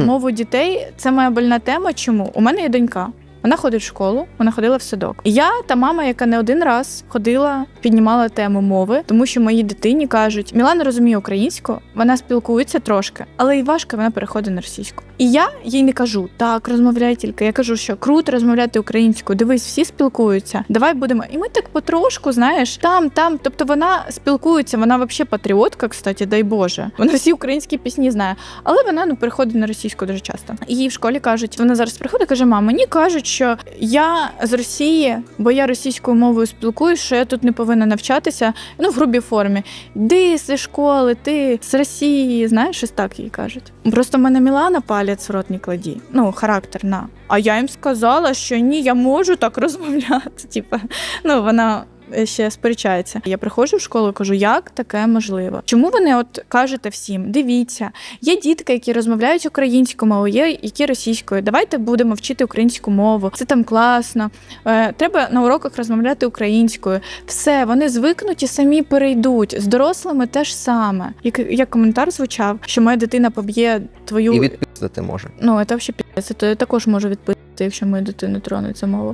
За мову дітей це моя больна тема. Чому? У мене є донька. Вона ходить в школу, вона ходила в садок. І я та мама, яка не один раз ходила, піднімала тему мови, тому що моїй дитині кажуть: Мілана розуміє українську, вона спілкується трошки, але і важко вона переходить на російську. І я їй не кажу так, розмовляй тільки. Я кажу, що круто розмовляти українською. Дивись, всі спілкуються. Давай будемо. І ми так потрошку, знаєш, там, там. Тобто вона спілкується, вона взагалі патріотка, кстати, дай Боже. Вона всі українські пісні знає. Але вона ну переходить на російську дуже часто. Їй в школі кажуть, вона зараз приходить, каже: мам, мені кажуть, що я з Росії, бо я російською мовою спілкуюсь, що я тут не повинна навчатися. Ну в грубій формі. Ди зі школи, ти з Росії, знаєш, щось так їй кажуть. Просто в мене Мілана палець в рот не кладі. Ну, характерна. А я їм сказала, що ні, я можу так розмовляти. Типа, ну вона. Ще сперечається. Я приходжу в школу і кажу, як таке можливо? Чому вони от кажете всім? Дивіться, є дітки, які розмовляють українською мовою, є які російською. Давайте будемо вчити українську мову. Це там класно. Е, треба на уроках розмовляти українською. Все, вони звикнуть і самі перейдуть. З дорослими теж саме. Як, як коментар звучав, що моя дитина поб'є твою І відписати може. Ну, це взагалі. Це також можу відписати, якщо мою дитину тронуть за мову.